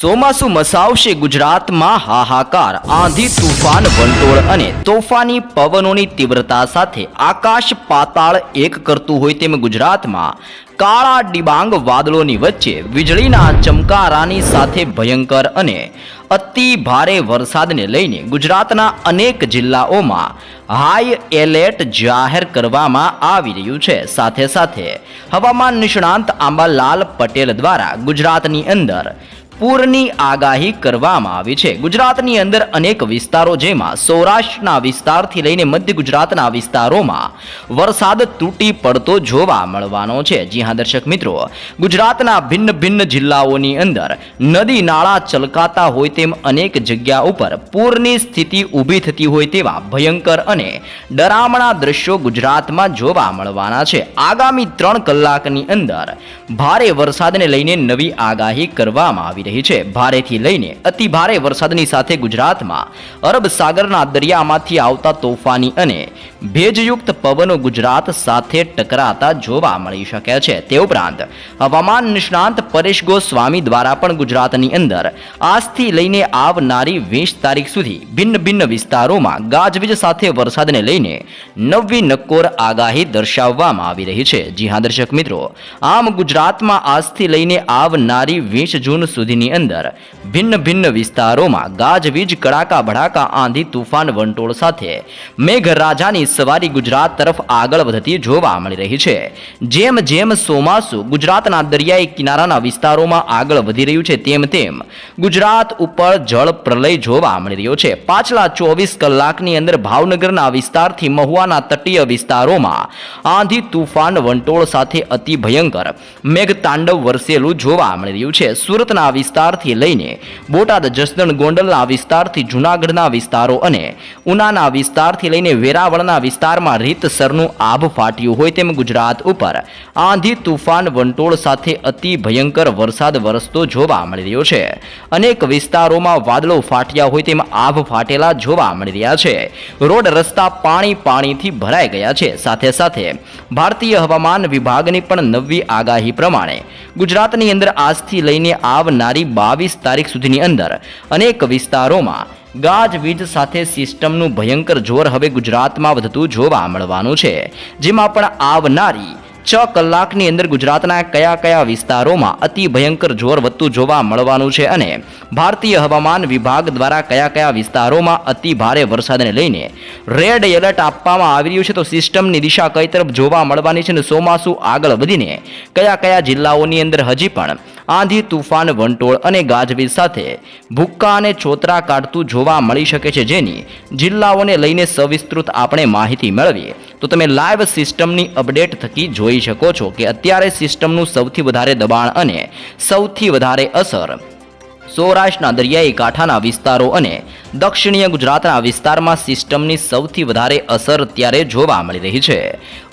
ચોમાસું મસાવશે ગુજરાતમાં હાહાકાર, આંધી, તુફાન, વંટોળ અને તોફાની પવનોની તીવ્રતા સાથે આકાશ પાતાળ એક કરતું હોય તેમ ગુજરાતમાં કાળા ડિબાંગ વાદળોની વચ્ચે વીજળીના ચમકારાની સાથે ભયંકર અને અતિ ભારે વરસાદને લઈને ગુજરાતના અનેક જિલ્લાઓમાં હાઈ એલર્ટ જાહેર કરવામાં આવી રહ્યું છે. સાથે સાથે હવામાન નિષ્ણાંત આંબાલાલ પટેલ દ્વારા ગુજરાતની અંદર પૂરની આગાહી કરવામાં આવી છે. ગુજરાતની અંદર અનેક વિસ્તારો જેમાં સૌરાષ્ટ્રના વિસ્તારથી લઈને મધ્ય ગુજરાતના વિસ્તારોમાં વરસાદ તૂટી પડતો જોવા મળવાનો છે. જી હા, દર્શક મિત્રો, ગુજરાતના ભિન્ન ભિન્ન જિલ્લાઓની અંદર નદી નાળા ચલકાતા હોય તેમ અનેક જગ્યા ઉપર પૂરની સ્થિતિ ઊભી થતી હોય તેવા ભયંકર અને ડરામણા દ્રશ્યો ગુજરાતમાં જોવા મળવાના છે. આગામી ત્રણ કલાકની અંદર ભારે વરસાદને લઈને નવી આગાહી કરવામાં આવી રહી છે, ભારેથી લઈને અતિ ભારે વરસાદની સાથે ગુજરાતમાં અરબ સાગરના દરિયામાંથી આવતા તોફાની અને ભેજયુક્ત પવનો ગુજરાત સાથે ટકરાતા જોવા મળી શકે છે. તે ઉપરાંત, હવામાન નિષ્ણાંત પરેશ ગોસ્વામી દ્વારા પણ ગુજરાતની અંદર આજથી લઈને આવનારી વીસ તારીખ સુધી ભિન્ન ભિન્ન વિસ્તારોમાં ગાજવીજ સાથે વરસાદને લઈને નવી નક્કોર આગાહી દર્શાવવામાં આવી રહી છે. જી હા, દર્શક મિત્રો, આમ ગુજરાતમાં આજથી લઈને આવનારી વીસ જૂન સુધીની અંદર ભિન્ન ભિન્ન વિસ્તારોમાં ગાજવીજ કડાકા ભડાકા, આંધી, તુફાન, વંટોળ સાથે મેઘરાજાની સવારી ગુજરાત તરફ આગળ વધતી જોવા મળી રહી છે. જેમ જેમ સોમાસુ ગુજરાતના દરિયાઈ કિનારાના વિસ્તારોમાં આગળ વધી રહ્યું છે, તેમ તેમ ગુજરાત ઉપર જળ પ્રલય જોવા મળી રહ્યો છે. પાછલા ચોવીસ કલાકની અંદર ભાવનગરના વિસ્તારથી મહુવાના તટીય વિસ્તારોમાં આંધી, તુફાન, વંટોળ સાથે અતિ ભયંકર મેઘતાંડવ વરસેલું જોવા મળી રહ્યું છે. સુરતના વિસ્તારથી લઈને બોટાદ, જસદણ, ગોંડલના વિસ્તારથી જૂનાગઢના વિસ્તારો અને ઉનાના વિસ્તારથી લઈને વેરાવળના વિસ્તારમાં રીતસરનું આભ ફાટ્યું હોય તેમ ગુજરાત ઉપર આંધી તુફાન વંટોળ સાથે અતિ ભયંકર વરસાદ વરસતો જોવા મળી રહ્યો છે. અનેક વિસ્તારોમાં વાદળો ફાટ્યા હોય તેમ આભ ફાટેલા જોવા મળી રહ્યા છે. રોડ, રસ્તા પાણી પાણીથી ભરાઈ ગયા છે. સાથે સાથે ભારતીય હવામાન વિભાગની પણ નવી આગાહી પ્રમાણે ગુજરાતની અંદર આજથી લઈને આવનારી બાવીસ તારીખ સુધીની અંદર અનેક વિસ્તારોમાં ગાજવીજ સાથે સિસ્ટમનું ભયંકર જોર હવે ગુજરાતમાં વધતું જોવા મળવાનું છે. જેમાં પણ આવનારી છ કલાકની અંદર ગુજરાતના કયા કયા વિસ્તારોમાં અતિ ભયંકર જોર વધતું જોવા મળવાનું છે અને ભારતીય હવામાન વિભાગ દ્વારા કયા કયા વિસ્તારોમાં અતિ ભારે વરસાદને લઈને રેડ એલર્ટ આપવામાં આવી રહ્યું છે તો સિસ્ટમની દિશા કઈ તરફ જોવા મળવાની છે અને ચોમાસું આગળ વધીને કયા કયા જિલ્લાઓની અંદર હજી પણ આંધી તુફાન, વંટોળ અને ગાજવીજ સાથે ભૂક્કા અને છોતરા કાઢતું જોવા મળી શકે છે. જેની જિલ્લાઓને લઈને સવિસ્તૃત આપણે માહિતી મેળવીએ. તો તમે લાઈવ સિસ્ટમની અપડેટ થકી જોઈ શકો છો કે અત્યારે સિસ્ટમનું સૌથી વધારે દબાણ અને સૌથી વધારે અસર સૌરાષ્ટ્રના દરિયાઈ કાંઠાના વિસ્તારો અને દક્ષિણીય ગુજરાતના વિસ્તારમાં સિસ્ટમની સૌથી વધારે અસર અત્યારે જોવા મળી રહી છે.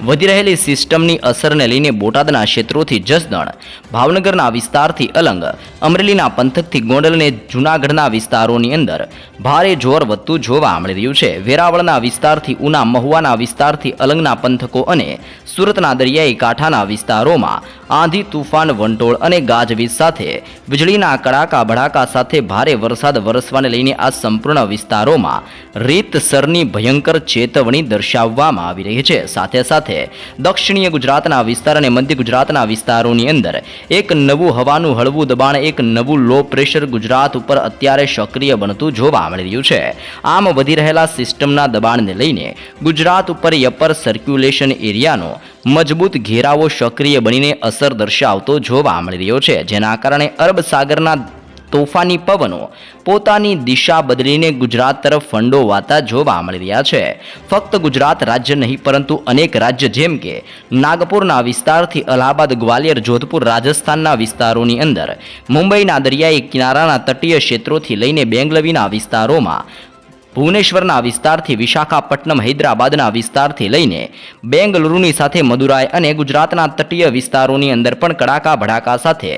વધી રહેલી સિસ્ટમની અસરને લઈને બોટાદના ક્ષેત્રોથી જસદણ, ભાવનગરના વિસ્તારથી અલંગ, અમરેલીના પંથકથી ગોંડલ અને જૂનાગઢના વિસ્તારોની અંદર ભારે જોર વધતું જોવા મળી રહ્યું છે. વેરાવળના વિસ્તારથી ઉના, મહુવાના વિસ્તારથી અલંગના પંથકો અને સુરતના દરિયાઈ કાંઠાના વિસ્તારોમાં આંધી, તુફાન, વંટોળ અને ગાજવીજ સાથે વીજળીના કડાકા ભડાકા સાથે ભારે વરસાદ વરસવાને લઈને આ સંપૂર્ણ વિસ્તારોમાં રીતસરની ભયંકર ચેતવણી દર્શાવવામાં આવી રહી છે. સાથે સાથે દક્ષિણીય ગુજરાતના વિસ્તાર અને મધ્ય ગુજરાતના વિસ્તારોની અંદર એક નવું હવાનું હળવું દબાણ, એક નવું લો પ્રેશર ગુજરાત ઉપર અત્યારે સક્રિય બનતું જોવા મળી રહ્યું છે. આમ વધી રહેલા સિસ્ટમના દબાણને લઈને ગુજરાત ઉપર યપર સર્ક્યુલેશન એરિયાનો મજબૂત ઘેરાવો સક્રિય બનીને અસર દર્શાવતો જોવા મળી રહ્યો છે. જેના કારણે અરબ સાગરના તોફાની પવનો પોતાની દિશા બદલીને ગુજરાત તરફ ફંડોવાતા જોવા મળી રહ્યા છે. ફક્ત ગુજરાત રાજ્ય નહીં, પરંતુ અનેક રાજ્ય જેમ કે નાગપુરના વિસ્તારથી અલ્હાબાદ, ગ્વાલિયર, જોધપુર, રાજસ્થાનના વિસ્તારોની અંદર મુંબઈના દરિયાઈ કિનારાના તટીય ક્ષેત્રોથી લઈને બેંગલવીના વિસ્તારોમાં ભુવનેશ્વરના વિસ્તારથી વિશાખાપટ્ટનમ હૈદરાબાદના વિસ્તારથી લઈને બેંગલુરુની સાથે મદુરાઈ અને ગુજરાતના તટીય વિસ્તારોની અંદર પણ કડાકા ભડાકા સાથે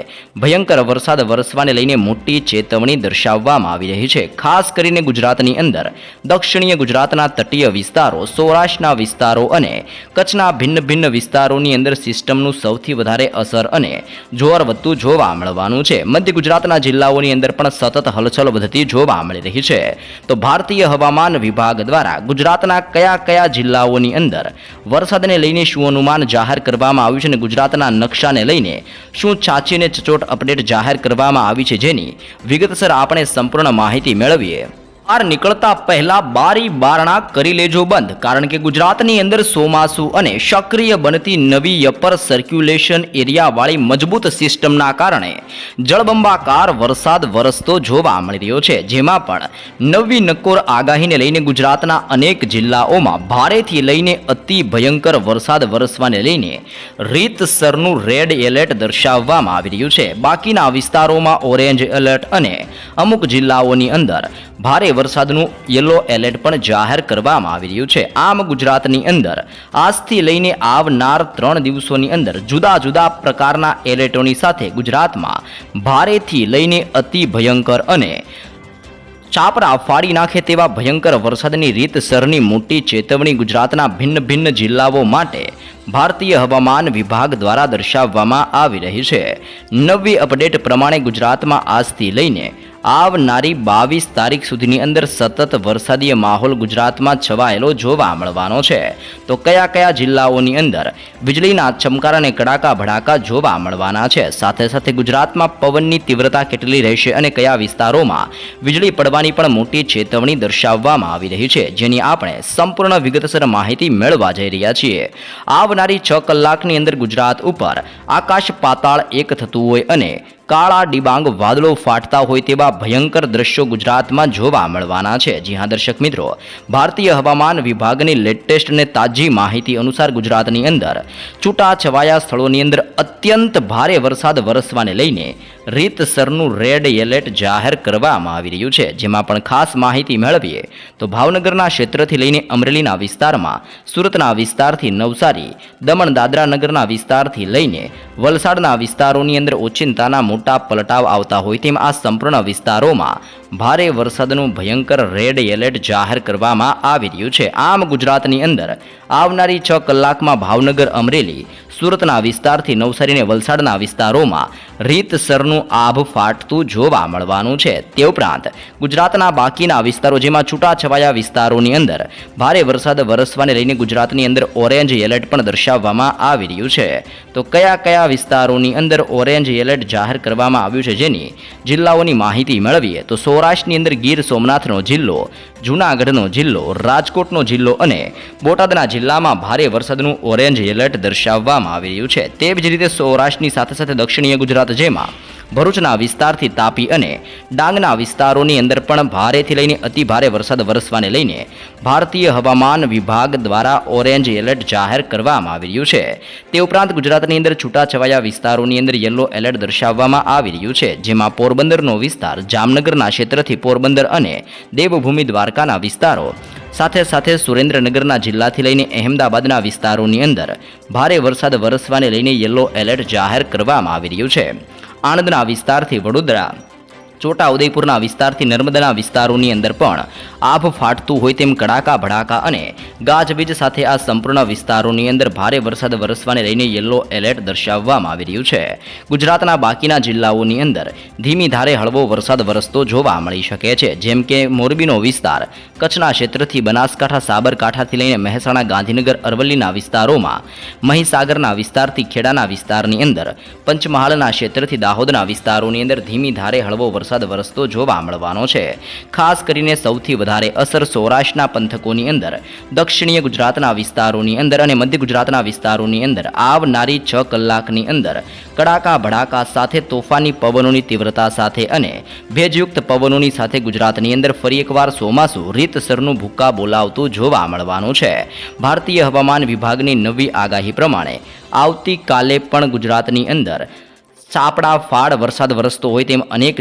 ભયંકર વરસાદ વરસવાને લઈને મોટી ચેતવણી દર્શાવવામાં આવી રહી છે. ખાસ કરીને ગુજરાતની અંદર દક્ષિણીય ગુજરાતના તટીય વિસ્તારો, સૌરાષ્ટ્રના વિસ્તારો અને કચ્છના ભિન્ન ભિન્ન વિસ્તારોની અંદર સિસ્ટમનું સૌથી વધારે અસર અને જોર વધતું જોવા મળવાનું છે. મધ્ય ગુજરાતના જિલ્લાઓની અંદર પણ સતત હલચલ વધતી જોવા મળી રહી છે. તો ભારતીય હવામાન વિભાગ દ્વારા ગુજરાતના કયા કયા જિલ્લાઓની અંદર વરસાદને લઈને શું અનુમાન જાહેર કરવામાં આવ્યું છે અને ગુજરાતના નકશાને લઈને શું ચાચીને ચચોટ અપડેટ જાહેર કરવામાં આવી છે જેની વિગતસર આપણે સંપૂર્ણ માહિતી મેળવીએ. બહાર નીકળતા પહેલા બારી બારણા કરી લેજો બંધ. કારણ કે ગુજરાતની અંદર સોમાસુ અને સક્રિય બનતી નવી અપર સર્ક્યુલેશન એરિયાવાળી મજબૂત સિસ્ટમના કારણે જળબંબાકાર વરસાદ વરસતો જોવા મળી રહ્યો છે. જેમાં પણ નવી નકોર આગાહીને લઈને ગુજરાતના અનેક જિલ્લાઓમાં ભારેથી લઈને અતિ ભયંકર વરસાદ વરસવાને લઈને રીતસરનું રેડ એલર્ટ દર્શાવવામાં આવી રહ્યું છે. બાકીના વિસ્તારોમાં ઓરેન્જ એલર્ટ અને અમુક જિલ્લાઓની અંદર ભારે વરસાદનું યલો એલર્ટ પણ જાહેર કરવામાં આવી રહ્યું છે. આમ ગુજરાતની અંદર આજથી લઈને આવનાર ત્રણ દિવસોની અંદર જુદા જુદા પ્રકારના એલર્ટોની સાથે ગુજરાતમાં ભારેથી લઈને અતિ ભયંકર અને ચાપરા ફાડી નાખે તેવા ભયંકર વરસાદની રીતસરની મોટી ચેતવણી ગુજરાતના ભિન્ન ભિન્ન જિલ્લાઓ માટે ભારતીય હવામાન વિભાગ દ્વારા દર્શાવવામાં આવી રહી છે. નવી અપડેટ પ્રમાણે ગુજરાતમાં આજથી લઈને આવનારી બાવીસ તારીખ સુધીની અંદર સતત વરસાદીય માહોલ ગુજરાતમાં છવાયેલો જોવા મળવાનો છે. તો કયા કયા જિલ્લાઓની અંદર વીજળીના ચમકાર અને કડાકા ભડાકા જોવા મળવાના છે? સાથે સાથે ગુજરાતમાં પવનની તીવ્રતા કેટલી રહેશે અને કયા વિસ્તારોમાં વીજળી પડવાની પણ મોટી ચેતવણી દર્શાવવામાં આવી રહી છે, જેની આપણે સંપૂર્ણ વિગતસર માહિતી મેળવા જઈ રહ્યા છીએ. આવનારી છ કલાકની અંદર ગુજરાત ઉપર આકાશ પાતાળ એક થતું હોય અને કાળા ડિબાંગ વાદળો ફાટતા હોય તેવા ભયંકર દ્રશ્યો ગુજરાતમાં જોવા મળવાના છે. જી હા, દર્શક મિત્રો, ભારતીય હવામાન વિભાગની લેટેસ્ટ અને તાજી માહિતી અનુસાર ગુજરાતની અંદર છૂટાછવાયા સ્થળોની અંદર અત્યંત ભારે વરસાદ વરસવાને લઈને રીતસરનું રેડ એલર્ટ જાહેર કરવામાં આવી રહ્યું છે. જેમાં પણ ખાસ માહિતી મેળવીએ તો ભાવનગરના ક્ષેત્રથી લઈને અમરેલીના વિસ્તારમાં, સુરતના વિસ્તારથી નવસારી, દમણ દાદરા નગરના વિસ્તારથી લઈને વલસાડના વિસ્તારોની અંદર ઓચિંતાના મોટા પલટાવ આવતા હોય તેમ આ સંપૂર્ણ વિસ્તારોમાં ભારે વરસાદનું ભયંકર રેડ એલર્ટ જાહેર કરવામાં આવી રહ્યું છે. આમ ગુજરાતની અંદર આવનારી છ કલાકમાં ભાવનગર, અમરેલી, સુરતના વિસ્તારથી નવસારીને વલસાડના વિસ્તારોમાં રીતસરનું આભ ફાટતું જોવા મળવાનું છે. તે ઉપરાંત ગુજરાતના બાકીના વિસ્તારો જેમાં છૂટાછવાયા વિસ્તારોની અંદર ભારે વરસાદ વરસવાને લઈને ગુજરાતની અંદર ઓરેન્જ એલર્ટ પણ દર્શાવવામાં આવી રહ્યું છે. તો કયા કયા વિસ્તારોની અંદર ઓરેન્જ એલર્ટ જાહેર કરવામાં આવ્યું છે. જેની જિલ્લાઓની માહિતી મેળવીએ તો સૌરાષ્ટ્રની અંદર ગીર સોમનાથનો જિલ્લો, જૂનાગઢનો જિલ્લો, રાજકોટનો જિલ્લો અને બોટાદના જિલ્લામાં ભારે વરસાદનું ઓરેન્જ એલર્ટ દર્શાવવામાં આવી રહ્યું છે. તે જ રીતે સૌરાષ્ટ્રની સાથે સાથે દક્ષિણીય ગુજરાત જેમાં ભરૂચના વિસ્તારથી તાપી અને ડાંગના વિસ્તારોની અંદર પણ ભારેથી લઈને અતિ ભારે વરસાદ વરસવાને લઈને ભારતીય હવામાન વિભાગ દ્વારા ઓરેન્જ એલર્ટ જાહેર કરવામાં આવી રહ્યું છે. તે ઉપરાંત ગુજરાતની અંદર છૂટાછવાયા વિસ્તારોની અંદર યલો એલર્ટ દર્શાવવામાં આવી રહ્યું છે, જેમાં પોરબંદરનો વિસ્તાર જામનગરના ક્ષેત્રથી પોરબંદર અને દેવભૂમિ દ્વારકાના વિસ્તારો, સાથે સાથે સુરેન્દ્રનગરના જિલ્લાથી લઈને અહેમદાબાદના વિસ્તારોની અંદર ભારે વરસાદ વરસવાને લઈને યલો એલર્ટ જાહેર કરવામાં આવી રહ્યું છે. આણંદના વિસ્તારથી વડોદરા છોટા ઉદયપુરના વિસ્તારથી નર્મદાના વિસ્તારોની અંદર પણ આભ ફાટતું હોય તેમ કડાકા ભડાકા અને ગાજવીજ સાથે આ સંપૂર્ણ વિસ્તારોની અંદર ભારે વરસાદ વરસવાને લઈને યલો એલર્ટ દર્શાવવામાં આવી રહ્યું છે. ગુજરાતના બાકીના જિલ્લાઓની અંદર ધીમી ધારે હળવો વરસાદ વરસતો જોવા મળી શકે છે. જેમ કે મોરબીનો વિસ્તાર, કચ્છના ક્ષેત્રથી બનાસકાંઠા, સાબરકાંઠાથી લઈને મહેસાણા, ગાંધીનગર, અરવલ્લીના વિસ્તારોમાં, મહીસાગરના વિસ્તારથી ખેડાના વિસ્તારની અંદર, પંચમહાલના ક્ષેત્રથી દાહોદના વિસ્તારોની અંદર ધીમી ધારે હળવો વરસાદ વરસતો જોવા મળવાનો છે. ખાસ કરીને સૌથી વધારે અસર સૌરાષ્ટ્રના પંથકોની અંદર, દક્ષિણીય ગુજરાતના વિસ્તારોની અંદર અને મધ્ય ગુજરાતના વિસ્તારોની અંદર આવનારી છ કલાકની અંદર કડાકા ભડાકા સાથે તોફાની પવનોની તીવ્રતા સાથે અને ભેજયુક્ત પવનોની સાથે ગુજરાતની અંદર ફરી એકવાર ચોમાસું રીતસરનું ભૂક્કા બોલાવતું જોવા મળવાનું છે. ભારતીય હવામાન વિભાગની નવી આગાહી પ્રમાણે આવતીકાલે પણ ગુજરાતની અંદર ચાપડા ફાળ વરસાદ વરસતો હોય તેમ અનેક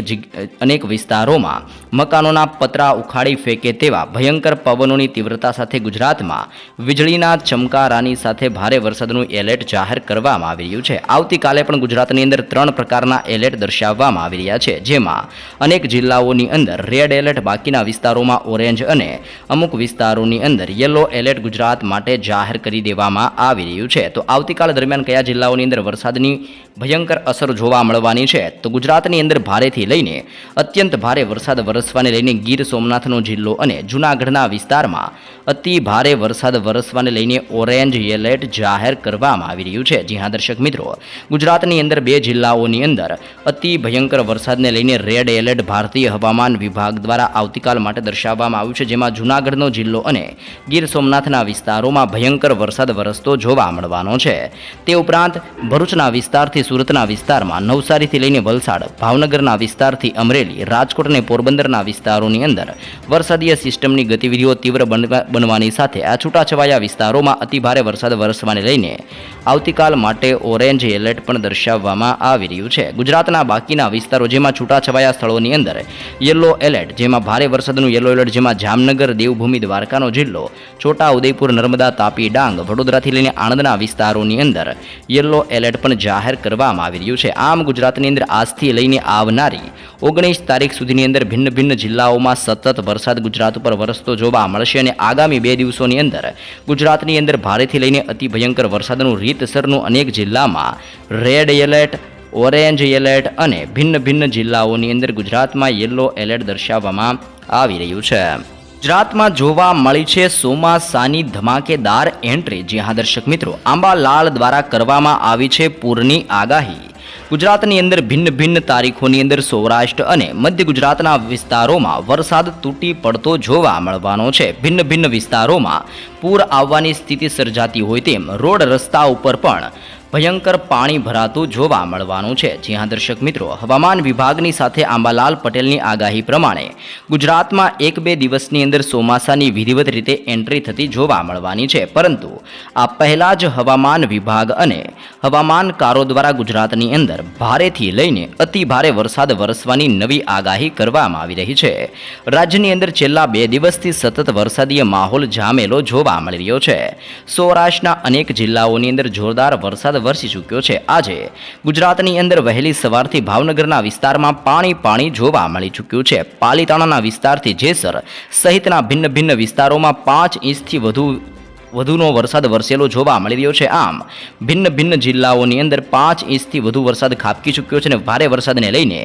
અનેક વિસ્તારોમાં મકાનોના પતરા ઉખાડી ફેંકે તેવા ભયંકર પવનોની તીવ્રતા સાથે ગુજરાતમાં વીજળીના ચમકારાની સાથે ભારે વરસાદનું એલર્ટ જાહેર કરવામાં આવી રહ્યું છે. આવતીકાલે પણ ગુજરાતની અંદર ત્રણ પ્રકારના એલર્ટ દર્શાવવામાં આવી રહ્યા છે. જેમાં અનેક જિલ્લાઓની અંદર રેડ એલર્ટ, બાકીના વિસ્તારોમાં ઓરેન્જ અને અમુક વિસ્તારોની અંદર યલો એલર્ટ ગુજરાત માટે જાહેર કરી દેવામાં આવી રહ્યું છે. તો આવતીકાલ દરમિયાન કયા જિલ્લાઓની અંદર વરસાદની ભયંકર અસર જોવા મળવાની છે, તો ગુજરાતની અંદર ભારેથી લઈને અત્યંત ભારે વરસાદ વરસવાને લઈને ગીર સોમનાથનો જિલ્લો અને જૂનાગઢના વિસ્તારમાં અતિ ભારે વરસાદ વરસવાને લઈને ઓરેન્જ એલર્ટ જાહેર કરવામાં આવી રહ્યું છે. જી દર્શક મિત્રો, ગુજરાતની અંદર બે જિલ્લાઓની અંદર અતિ ભયંકર વરસાદને લઈને રેડ એલર્ટ ભારતીય હવામાન વિભાગ દ્વારા આવતીકાલ માટે દર્શાવવામાં આવ્યું છે, જેમાં જૂનાગઢનો જિલ્લો અને ગીર સોમનાથના વિસ્તારોમાં ભયંકર વરસાદ વરસતો જોવા મળવાનો છે. તે ઉપરાંત ભરૂચના વિસ્તારથી સુરતના વિસ્તારમાં નવસારીથી લઈને વલસાડ, ભાવનગરના વિસ્તારથી અમરેલી, રાજકોટ અને પોરબંદરના વિસ્તારોની અંદર વરસાદીય સિસ્ટમની ગતિવિધિઓ તીવ્ર બનવાની સાથે આ છૂટાછવાયા વિસ્તારોમાં અતિભારે વરસાદ વરસવાને લઈને આવતીકાલ માટે ઓરેન્જ એલર્ટ પણ દર્શાવવામાં આવી રહ્યું છે. ગુજરાતના બાકીના વિસ્તારો જેમાં છૂટાછવાયા સ્થળોની અંદર યલો એલર્ટ, જેમાં ભારે વરસાદનું યલો એલર્ટ, જેમાં જામનગર, દેવભૂમિ, દ્વારકાનો જિલ્લો છોટા ઉદયપુર નર્મદા, તાપી ડાંગ, વડોદરાથી લઈને આણંદના વિસ્તારોની અંદર યલો એલર્ટ પણ જાહેર કરવામાં આવી રહ્યું છે. આમ ગુજરાતની અંદર આજથી લઈને આવનારી ઓગણીસ તારીખ સુધીની અંદર ભિન્ન ભિન્ન જિલ્લાઓમાં સતત વરસાદ ગુજરાત ઉપર વરસતો જોવા મળશે અને આગામી બે દિવસોની અંદર ગુજરાતની અંદર ભારેથી લઈને અતિ ભયંકર વરસાદનું રીતસરનું અનેક જિલ્લામાં રેડ એલર્ટ, ઓરેન્જ એલર્ટ અને ભિન્ન ભિન્ન જિલ્લાઓની અંદર ગુજરાતમાં યલો એલર્ટ દર્શાવવામાં આવી રહ્યું છે. ગુજરાતમાં જોવા મળી છે ચોમાસાની ધમાકેદાર એન્ટ્રી. જ્યાં દર્શક મિત્રો, આંબાલાલ દ્વારા કરવામાં આવી છે પૂરની આગાહી. ગુજરાતની અંદર ભિન્ન ભિન્ન તારીખોની અંદર સૌરાષ્ટ્ર અને મધ્ય ગુજરાતના વિસ્તારોમાં વરસાદ તૂટી પડતો જોવા મળવાનો છે. ભિન્ન ભિન્ન વિસ્તારોમાં પૂર આવવાની સ્થિતિ સર્જાતી હોય તેમ રોડ રસ્તા ઉપર પણ ભયંકર પાણી ભરાતું જોવા મળવાનું છે. જ્યાં દર્શક મિત્રો, હવામાન વિભાગની સાથે આંબાલાલ પટેલની આગાહી પ્રમાણે ગુજરાતમાં એક બે દિવસની અંદર ચોમાસાની વિધિવત રીતે એન્ટ્રી થતી જોવા મળવાની છે. પરંતુ આ પહેલાં જ હવામાન વિભાગ અને હવામાનકારો દ્વારા ગુજરાતની અંદર ભારેથી લઈને અતિ ભારે વરસાદ વરસવાની નવી આગાહી કરવામાં આવી રહી છે. રાજ્યની અંદર છેલ્લા બે દિવસથી સતત વરસાદીય માહોલ જામેલો જોવા મળી રહ્યો છે. સૌરાષ્ટ્રના અનેક જિલ્લાઓની અંદર જોરદાર વરસાદ વરસી ચૂક્યો છે. આજે ગુજરાતની અંદર વહેલી સવારથી ભાવનગરના વિસ્તારમાં પાણી પાણી જોવા મળી ચૂક્યું છે. પાલીતાણાના વિસ્તારથી જેસર સહિતના ભિન્ન ભિન્ન વિસ્તારોમાં પાંચ ઇંચથી વધુ વધુનો વરસાદ વરસેલો જોવા મળી રહ્યો છે. આમ ભિન્ન ભિન્ન જિલ્લાઓની અંદર પાંચ ઇંચથી વધુ વરસાદ ખાબકી ચૂક્યો છે અને ભારે વરસાદને લઈને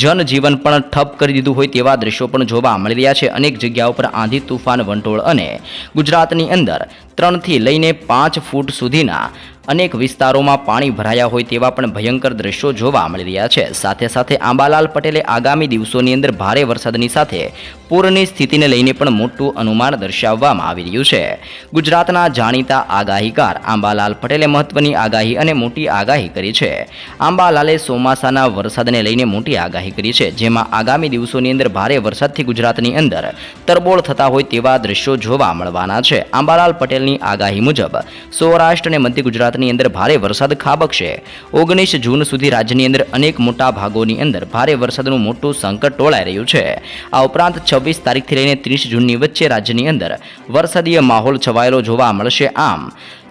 જનજીવન પણ ઠપ કરી દીધું હોય તેવા દ્રશ્યો પણ જોવા મળી રહ્યા છે. અનેક જગ્યાઓ પર આંધી, તુફાન, વંટોળ અને ગુજરાતની અંદર ત્રણથી લઈને પાંચ ફૂટ સુધીના અનેક વિસ્તારોમાં પાણી ભરાયા હોય તેવા પણ ભયંકર દ્રશ્યો જોવા મળી રહ્યા છે. સાથે સાથે આંબાલાલ પટેલે આગામી દિવસોની અંદર ભારે વરસાદની સાથે પૂરની સ્થિતિને લઈને પણ મોટું અનુમાન દર્શાવવામાં આવી રહ્યું છે. ગુજરાતના જાણીતા આગાહીકાર આંબાલાલ પટેલે મહત્વની આગાહી અને મોટી આગાહી કરી છે. આંબાલાલે ચોમાસાના વરસાદને લઈને મોટી આગાહી કરી છે, જેમાં આગામી દિવસોની અંદર ભારે વરસાદથી ગુજરાતની અંદર તરબોળ થતા હોય તેવા દ્રશ્યો જોવા મળવાના છે. આંબાલાલ પટેલની આગાહી મુજબ સૌરાષ્ટ્ર અને મધ્ય ગુજરાતની અંદર ભારે વરસાદ ખાબકશે. ઓગણીસ જૂન સુધી રાજ્યની અંદર અનેક મોટા ભાગોની અંદર ભારે વરસાદનું મોટું સંકટ ટોળાઈ રહ્યું છે. આ ઉપરાંત છવ્વીસ તારીખથી લઈને ત્રીસ જૂનની વચ્ચે રાજ્યની અંદર વરસાદીય માહોલ છવાયેલો જોવા મળશે આમ.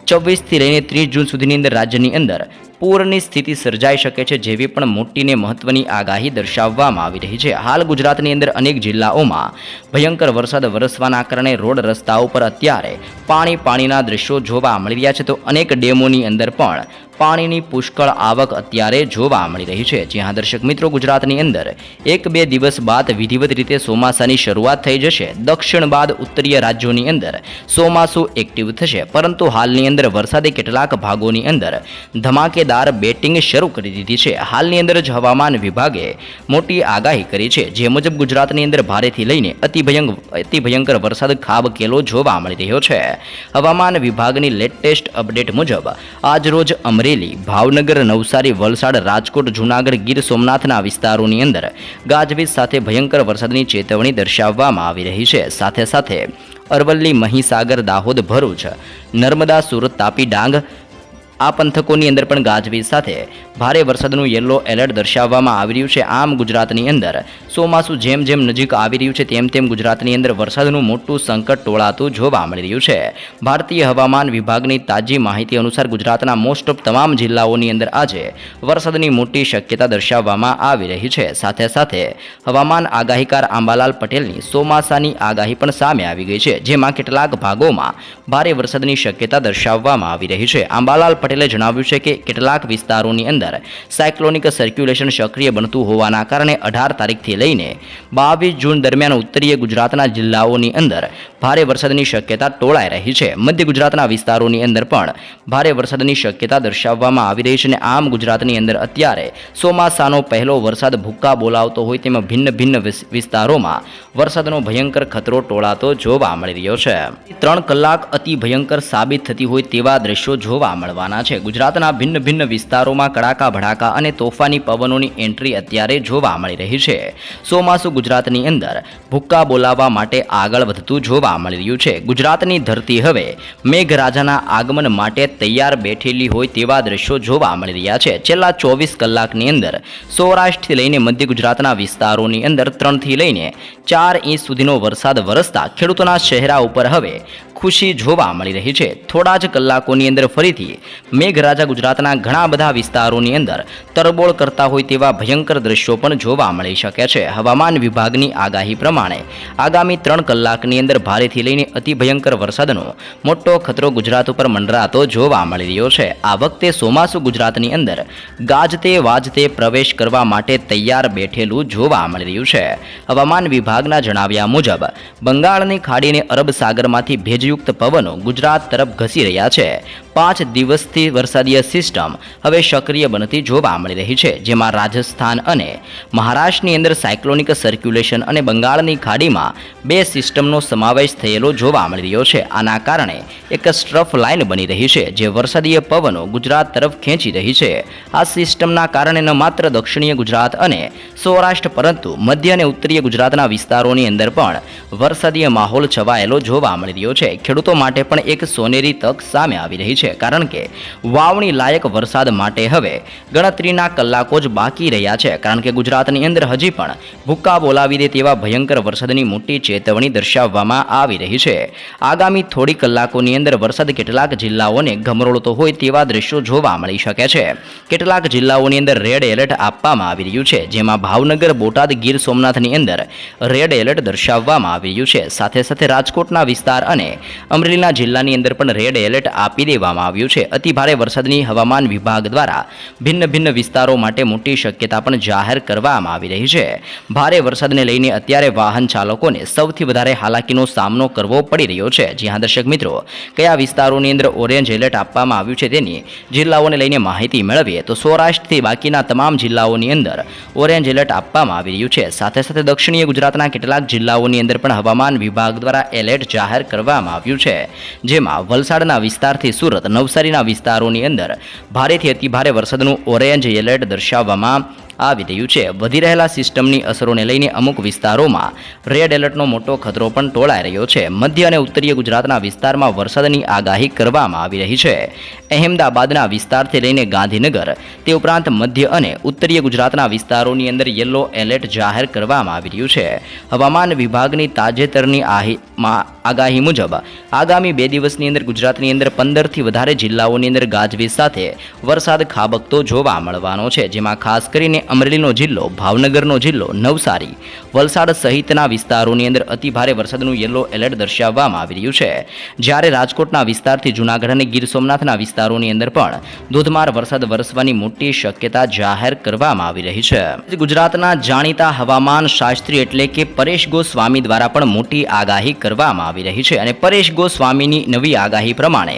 છવ્વીસથી લઈને ત્રીસ જૂન સુધીની અંદર રાજ્યની અંદર પૂરની સ્થિતિ સર્જાઈ શકે છે જેવી પણ મોટીને મહત્વની આગાહી દર્શાવવામાં આવી રહી છે. હાલ ગુજરાતની અંદર અનેક જિલ્લાઓમાં ભયંકર વરસાદ વરસવાના કારણે રોડ રસ્તાઓ પર અત્યારે પાણી પાણીના દ્રશ્યો જોવા મળી રહ્યા છે. તો અનેક ડેમોની અંદર પણ પાણીની પુષ્કળ આવક અત્યારે જોવા મળી રહી છે. જ્યાં દર્શક મિત્રો, ગુજરાતની અંદર એક બે દિવસ બાદ વિધિવત રીતે ચોમાસાની શરૂઆત થઈ જશે. દક્ષિણ બાદ ઉત્તરીય રાજ્યોની અંદર ચોમાસું એક્ટિવ થશે. પરંતુ હાલની અંદર વરસાદે કેટલાક ભાગોની અંદર ધમાકેદાર બેટિંગ શરૂ કરી દીધી છે. હાલની અંદર જ હવામાન વિભાગે મોટી આગાહી કરી છે. જે મુજબ ગુજરાતની અંદર ભારેથી લઈને અતિભયંક અતિભયંકર વરસાદ ખાબકેલો જોવા મળી રહ્યો છે. હવામાન વિભાગની લેટેસ્ટ અપડેટ મુજબ આજરોજ અમરેલી ભાવનગર નવસારી વલસાડ રાજકોટ જૂનાગઢ ગીર સોમનાથના વિસ્તારોની અંદર ગાજવીજ સાથે ભયંકર વરસાદની ચેતવણી દર્શાવવામાં આવી રહી છે. સાથે સાથે અરવલ્લી મહીસાગર દાહોદ ભરૂચ નર્મદા સુરત તાપી ડાંગ આ પંથકોની અંદર પણ ગાજવીજ સાથે ભારે વરસાદનું યલો એલર્ટ દર્શાવવામાં આવી રહ્યું છે. આમ ગુજરાતની અંદર ચોમાસું જેમ જેમ નજીક આવી રહ્યું છે, તેમ તેમ ગુજરાતની અંદર વરસાદનું મોટું સંકટ ટોળાતું જોવા મળી રહ્યું છે. ભારતીય હવામાન વિભાગની તાજી માહિતી અનુસાર ગુજરાતના મોસ્ટ ઓફ તમામ જિલ્લાઓની અંદર આજે વરસાદની મોટી શક્યતા દર્શાવવામાં આવી રહી છે. સાથે સાથે હવામાન આગાહીકાર આંબાલાલ પટેલની ચોમાસાની આગાહી પણ સામે આવી ગઈ છે, જેમાં કેટલાક ભાગોમાં ભારે વરસાદની શક્યતા દર્શાવવામાં આવી રહી છે. આંબાલાલ પટેલે જણાવ્યું છે કે કેટલાક વિસ્તારોની અંદર સાયક્લોનિક સર્ક્યુલેશન સક્રિય બનતું હોવાના કારણે અઢાર તારીખથી લઈને બાવીસ જૂન દરમિયાન ઉત્તરીય ગુજરાતના જિલ્લાઓની અંદર ભારે વરસાદની શક્યતા ટોળાઈ રહી છે. મધ્ય ગુજરાતના વિસ્તારોની અંદર પણ ભારે વરસાદની શક્યતા દર્શાવવામાં આવી રહી છે અને આમ ગુજરાતની અંદર અત્યારે ચોમાસાનો પહેલો વરસાદ ભૂક્કા બોલાવતો હોય તેમાં ભિન્ન ભિન્ન વિસ્તારોમાં વરસાદનો ભયંકર ખતરો ટોળાતો જોવા મળી રહ્યો છે. ત્રણ કલાક અતિ ભયંકર સાબિત થતી હોય તેવા દ્રશ્યો જોવા મળવાના છે. ગુજરાતના ભિન્ન ભિન્ન વિસ્તારોમાં કડાકા, ભડાકા અને તોફાની પવનોની એન્ટ્રી અત્યારે જોવા મળી રહી છે. ચોમાસું ગુજરાતની અંદર ભૂક્કા બોલાવવા માટે આગળ વધતું જોવા મળી રહ્યું છે. ગુજરાતની ધરતી હવે મેઘરાજાના આગમન માટે તૈયાર બેઠેલી હોય તેવા દ્રશ્યો જોવા મળી રહ્યા છે. છેલ્લા ચોવીસ કલાકની અંદર સૌરાષ્ટ્રથી લઈને મધ્ય ગુજરાતના વિસ્તારોની અંદર ત્રણથી લઈને ચાર ઇંચ સુધીનો વરસાદ વરસતા ખેડૂતોના ચહેરા ઉપર હવે ખુશી જોવા મળી રહી છે. થોડા જ કલાકોની અંદર ફરીથી મેઘરાજા ગુજરાતના ઘણા બધા વિસ્તારોની અંદર તરબોળ કરતા હોય તેવા ભયંકર દ્રશ્યો પણ જોવા મળી શકે છે. હવામાન વિભાગની આગાહી પ્રમાણે આગામી ત્રણ કલાકની અંદર ભારેથી લઈને અતિ ભયંકર વરસાદનો મોટો ખતરો ગુજરાત ઉપર મંડરાતો જોવા મળી રહ્યો છે. આ વખતે ચોમાસુ ગુજરાતની અંદર ગાજતે વાજતે પ્રવેશ કરવા માટે તૈયાર બેઠેલું જોવા મળી રહ્યું છે. હવામાન વિભાગના જણાવ્યા મુજબ, બંગાળની ખાડીને અરબ સાગરમાંથી ભેજયુક્ત પવનો ગુજરાત તરફ ઘસી રહ્યા છે. પાંચ દિવસથી વરસાદીય સિસ્ટમ હવે સક્રિય બનતી જોવા મળી રહી છે, જેમાં રાજસ્થાન અને મહારાષ્ટ્રની અંદર સાયક્લોનિક સર્ક્યુલેશન અને બંગાળની ખાડીમાં બે સિસ્ટમનો સમાવેશ થયેલો જોવા મળી રહ્યો છે. આના કારણે એક સ્ટ્રફ લાઇન બની રહી છે, જે વરસાદીય પવનો ગુજરાત તરફ ખેંચી રહી છે. આ સિસ્ટમના કારણે ન માત્ર દક્ષિણીય ગુજરાત અને સૌરાષ્ટ્ર, પરંતુ મધ્ય અને ઉત્તરીય ગુજરાતના વિસ્તારોની અંદર પણ વરસાદીય માહોલ છવાયેલો જોવા મળી રહ્યો છે. ખેડૂતો માટે પણ એક સોનેરી તક સામે આવી રહી છે, કારણ કે વાવણી લાયક વરસાદ માટે હવે ગણતરીના કલાકો જ બાકી રહ્યા છે. કારણ કે ગુજરાતની અંદર હજી પણ ભૂક્કા બોલાવી દે તેવા ભયંકર વરસાદની મોટી ચેતવણી દર્શાવવામાં આવી રહી છે. આગામી થોડી કલાકોની અંદર વરસાદ કેટલાક જિલ્લાઓને ગમરોળતો હોય તેવા દ્રશ્યો જોવા મળી શકે છે. કેટલાક જિલ્લાઓની અંદર રેડ એલર્ટ આપવામાં આવી રહ્યું છે, જેમાં ભાવનગર, બોટાદ, ગીર સોમનાથની અંદર રેડ એલર્ટ દર્શાવવામાં આવી રહ્યું છે. સાથે સાથે રાજકોટના વિસ્તાર અને અમરેલીના જિલ્લાની અંદર પણ રેડ એલર્ટ આપી દેવામાં આવ્યું છે. અતિ ભારે વરસાદની હવામાન વિભાગ દ્વારા ભિન્ન ભિન્ન વિસ્તારો માટે મોટી શક્યતા પણ જાહેર કરવામાં આવી રહી છે. ભારે વરસાદને લઈને અત્યારે વાહન ચાલકોને સૌથી વધારે હાલાકીનો સામનો કરવો પડી રહ્યો છે. જ્યાં દર્શક મિત્રો, કયા વિસ્તારોની અંદર ઓરેન્જ એલર્ટ આપવામાં આવ્યું છે તેની જિલ્લાઓને લઈને માહિતી મેળવીએ તો સૌરાષ્ટ્રથી બાકીના તમામ જિલ્લાઓની અંદર ઓરેન્જ એલર્ટ આપવામાં આવી રહ્યું છે. સાથે સાથે દક્ષિણીય ગુજરાતના કેટલાક જિલ્લાઓની અંદર પણ હવામાન વિભાગ દ્વારા એલર્ટ જાહેર કરવામાં આવ્યું છે. જેમાં વલસાડના વિસ્તારથી સુરત, નવસારીના વિસ્તારોની અંદર. ભારેથી અતિભારે વરસાદનું ઓરેન્જ એલર્ટ દર્શાવવામાં આવી રહ્યું છે. વધી રહેલા સિસ્ટમની અસરોને લઈને અમુક વિસ્તારોમાં રેડ એલર્ટનો મોટો ખતરો પણ ટોળાઈ રહ્યો છે. મધ્ય અને ઉત્તરીય ગુજરાતના વિસ્તારમાં વરસાદની આગાહી કરવામાં આવી રહી છે. અહેમદાબાદના વિસ્તારથી લઈને ગાંધીનગર તે ઉપરાંત મધ્ય અને ઉત્તરીય ગુજરાતના વિસ્તારોની અંદર યલો એલર્ટ જાહેર કરવામાં આવી રહ્યું છે. હવામાન વિભાગની તાજેતરની આગાહી મુજબ આગામી બે દિવસની અંદર ગુજરાતની અંદર પંદરથી વધારે જિલ્લાઓની અંદર ગાજવીજ સાથે વરસાદ ખાબકતો જોવા મળવાનો છે. જેમાં ખાસ કરીને અમરેલીનો જિલ્લો, ભાવનગરનો જિલ્લો, નવસારી. વલસાડ સહિતના વિસ્તારોની અંદર અતિભારે વરસાદનું યલો એલર્ટ દર્શાવવામાં આવી રહ્યું છે. જ્યારે રાજકોટના વિસ્તારથી જૂનાગઢ અને ગીર સોમનાથના વિસ્તારોની અંદર પણ ધોધમાર વરસાદ વરસવાની મોટી શક્યતા જાહેર કરવામાં આવી રહી છે. ગુજરાતના જાણીતા હવામાન શાસ્ત્રી એટલે કે પરેશ ગોસ્વામી દ્વારા પણ મોટી આગાહી કરવામાં આવી રહી છે અને પરેશ ગોસ્વામીની નવી આગાહી પ્રમાણે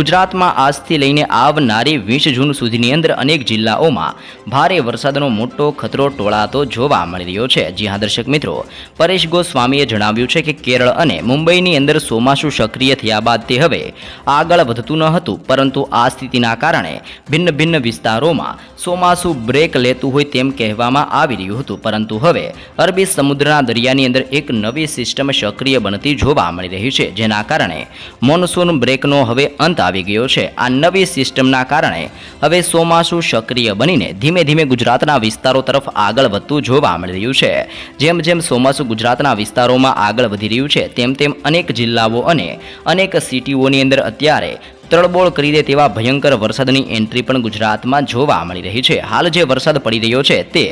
ગુજરાતમાં આજથી લઈને આવનારી વીસ જૂન સુધીની અંદર અનેક જિલ્લાઓમાં ભારે વરસાદનો મોટો ખતરો ટોળાતો જોવા મળી રહ્યો છે. જી હા, દર્શક મિત્રો, પરેશ ગોસ્વામીએ જણાવ્યું છે કે કેરળ અને મુંબઈની અંદર ચોમાસું સક્રિય થયા બાદ તે હવે આગળ વધતું ન હતું, પરંતુ આ સ્થિતિના કારણે ભિન્ન ભિન્ન વિસ્તારોમાં ચોમાસું બ્રેક લેતું હોય તેમ કહેવામાં આવી રહ્યું હતું. પરંતુ હવે અરબી સમુદ્રના દરિયાની અંદર એક નવી સિસ્ટમ સક્રિય બનતી જોવા મળી રહી છે, જેના કારણે મોનસૂન બ્રેકનો હવે અંત આવી ગયો છે. આ નવી સિસ્ટમના કારણે હવે ચોમાસું સક્રિય બનીને ધીમે ધીમે ગુજરાતના વિસ્તારો તરફ આગળ વધતું જોવા મળી રહ્યું છે. જેમ જેમ ચોમાસું ગુજરાતના વિસ્તારોમાં આગળ વધી રહ્યું છે, તેમ તેમ અનેક જિલ્લાઓ અને અનેક સિટીઓની અંદર અત્યારે તળબોળ કરી દે તેવા ભયંકર વરસાદની એન્ટ્રી પણ ગુજરાતમાં જોવા મળી રહી છે. હાલ જે વરસાદ પડી રહ્યો છે તે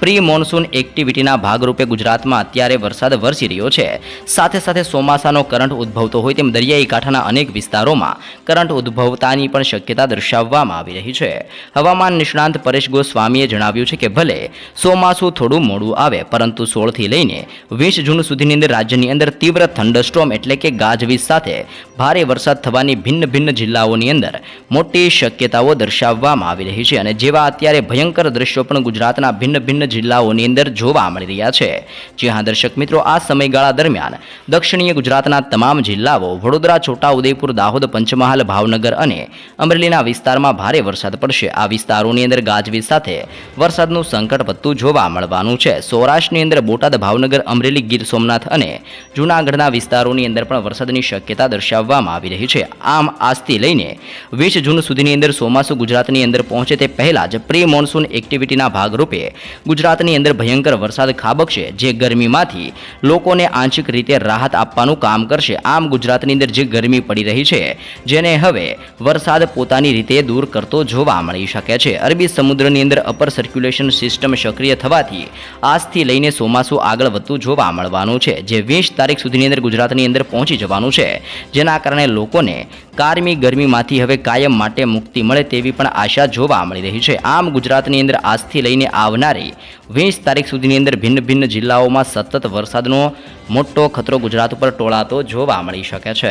પ્રી મોન્સૂન એક્ટિવિટીના ભાગરૂપે ગુજરાતમાં અત્યારે વરસાદ વરસી રહ્યો છે. સાથે સાથે ચોમાસાનો કરંટ ઉદ્ભવતો હોય તેમ દરિયાઈ કાંઠાના અનેક વિસ્તારોમાં કરંટ ઉદ્ભવતાની પણ શક્યતા દર્શાવવામાં આવી રહી છે. હવામાન નિષ્ણાંત પરેશ ગોસ્વામીએ જણાવ્યું છે કે ભલે ચોમાસું થોડું મોડું આવે, પરંતુ સોળથી લઈને વીસ જૂન સુધીની અંદર રાજ્યની અંદર તીવ્ર થંડરસ્ટોમ એટલે કે ગાજવીજ સાથે ભારે વરસાદ થવાની ભિન્ન ભિન્ન જિલ્લાઓની અંદર મોટી શક્યતાઓ દર્શાવવામાં આવી રહી છે અને જેવા અત્યારે ભયંકર દ્રશ્યો પણ ગુજરાતના ભિન્ન ભિન્ન જિલ્લાઓની અંદર જોવા મળી રહ્યા છે. જ્યાં દર્શક મિત્રો, આ સમયગાળા દરમિયાન દક્ષિણીય ગુજરાતના તમામ જિલ્લાઓ વડોદરા છોટા ઉદયપુર દાહોદ, પંચમહાલ, ભાવનગર અને અમરેલીના વિસ્તારમાં ભારે વરસાદ પડશે. આ વિસ્તારોની અંદર ગાજવીજ સાથે વરસાદનું સંકટ વધતું જોવા મળવાનું છે. સૌરાષ્ટ્રની અંદર બોટાદ, ભાવનગર, અમરેલી, ગીર સોમનાથ અને જૂનાગઢના વિસ્તારોની અંદર પણ વરસાદની શક્યતા દર્શાવવામાં આવી રહી છે. આમ આજથી લઈને વીસ જૂન સુધીની અંદર ચોમાસું ગુજરાતની અંદર પહોંચે તે પહેલાં જ પ્રી મોન્સૂન એક્ટિવિટીના ભાગરૂપે ગુજરાતની અંદર ભયંકર વરસાદ ખાબકશે, જે ગરમીમાંથી લોકોને આંશિક રીતે રાહત આપવાનું કામ કરશે. આમ ગુજરાતની અંદર જે ગરમી પડી રહી છે, જેને હવે વરસાદ પોતાની રીતે દૂર કરતો જોવા મળી શકે છે. અરબી સમુદ્રની અંદર અપર સર્ક્યુલેશન સિસ્ટમ સક્રિય થવાથી આજથી લઈને ચોમાસું આગળ વધતું જોવા મળવાનું છે. જે વીસ તારીખ સુધીની અંદર ગુજરાતની અંદર પહોંચી જવાનું છે, જેના કારણે લોકોને કારમી ગરમીમાંથી હવે કાયમ માટે મુક્તિ મળે તેવી પણ આશા જોવા મળી રહી છે. આમ ગુજરાતની અંદર આજથી લઈને આવનારી વીસ તારીખ સુધીની અંદર ભિન્ન ભિન્ન જિલ્લાઓમાં સતત વરસાદનો મોટો ખતરો ગુજરાત ઉપર ટોળાતો જોવા મળી શકે છે.